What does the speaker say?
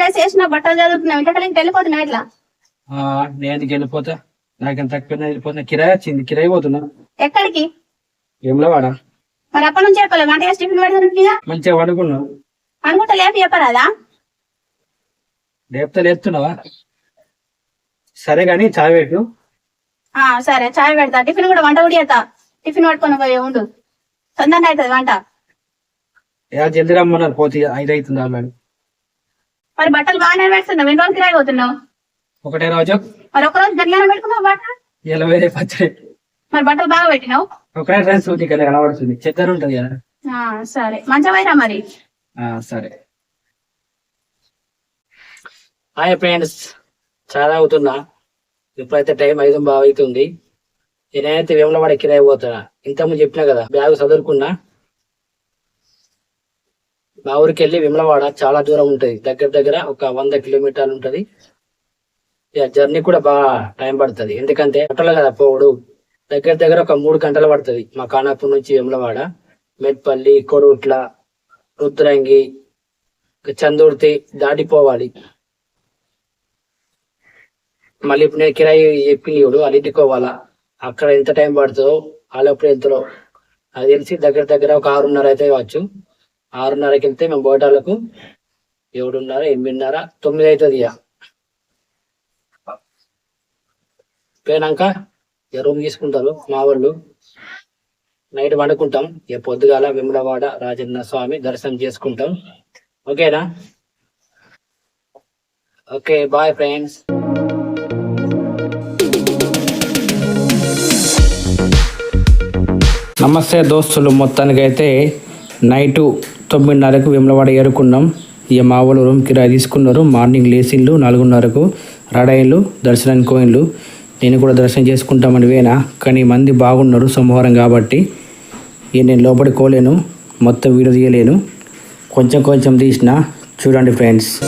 Dress వేసిన బట్టలు చదువుతున్నావు ఇంటికి వెళ్ళిపోతున్నావు ఇట్లా నేను వెళ్ళిపోతా. నాకేం తక్కువ వెళ్ళిపోతున్నా. కిరాయి వచ్చింది. కిరాయి పోతున్నా. ఎక్కడికి? ఏమిలో వాడా మరి అప్పటి నుంచి చెప్పలేదు వంట చేసి టిఫిన్ పెడుతున్నా మంచిగా పడుకున్నావు అనుకుంటా లేపి చెప్పరాదా? లేపుతా లేపుతున్నావా? సరే కానీ చాయ్ పెట్టు. సరే. చాయ్ పెడతా. టిఫిన్ కూడా వంట కూడా చేస్తా. టిఫిన్ పట్టుకొని పోయి ఉండు. తొందరగా అవుతుంది వంట. జల్దీ రమ్మన్నారు పోతే ఐదు అవుతుంది ఆల్రెడీ. మరి బట్టలు బాగానే పెడుతున్నావు. ఎన్ని రోజులు కిరాయి పోతున్నావు? ఒకటే రోజు. మరి ఒక రోజు గడియారం పెట్టుకున్నావు బట్ట? ఇలా వేరే పచ్చడి. మరి బట్టలు బాగా పెట్టినావు? ఒకటే డ్రెస్ ఇక్కడ కనబడుతుంది. చెద్దరు ఉంటది కదా. సరే. మంచిగా పోయిరా మరి? సరే. Hi friends. చాలా అవుతున్నా ఇప్పుడైతే టైం ఐదు బాగా అవుతుంది నేనైతే వేములవాడ కిరాయి పోతున్నా ఇంతకుముందు చెప్పినా కదా బ్యాగ్ చదువుకున్నా మా ఊరికి వెళ్ళి విమలవాడ చాలా దూరం ఉంటుంది. దగ్గర దగ్గర ఒక వంద కిలోమీటర్లు ఉంటుంది. ఇక జర్నీ కూడా బాగా టైం పడుతుంది. ఎందుకంటే గంటలు కదా పోవుడు. దగ్గర దగ్గర ఒక మూడు గంటలు పడుతుంది మా కానాపూర్ నుంచి విమలవాడ. మెట్పల్లి కొడుట్ల రుద్రంగి చందుర్తి దాటిపోవాలి. మళ్ళీ ఇప్పుడు నేను కిరాయి చెప్పి చూడు పోవాలా? అక్కడ ఎంత టైం పడుతుందో వాళ్ళప్పుడు ఎంతలో అది తెలిసి దగ్గర దగ్గర ఒక ఆరున్నర అయితే కావచ్చు. ఆరున్నరకి వెళ్తే మేము బోటాలకు ఏడున్నర ఎనిమిదిన్నర తొమ్మిది అవుతుంది ఇక పోయినాక ఇక రూమ్ తీసుకుంటారు మా వాళ్ళు. నైట్ వండుకుంటాం ఇక పొద్దుగాల విమలవాడ రాజన్న స్వామి దర్శనం చేసుకుంటాం. ఓకేనా? Okay bye friends. నమస్తే దోస్తులు మొత్తానికైతే నైటు తొమ్మిదిన్నరకు విమలవాడ ఏరుకున్నాం. ఇక మా వాళ్ళు రూమ్ కిరాయి తీసుకున్నారు. మార్నింగ్ లేసిన్లు నాలుగున్నరకు. రడైన్లు దర్శనానికి పోయిన్లు నేను కూడా దర్శనం చేసుకుంటామని వేనా కానీ మంది బాగున్నారు సోమవారం కాబట్టి. ఇక నేను లోపలికి పోలేను మొత్తం వీడియో తీయలేను. కొంచెం కొంచెం తీసిన. చూడండి ఫ్రెండ్స్.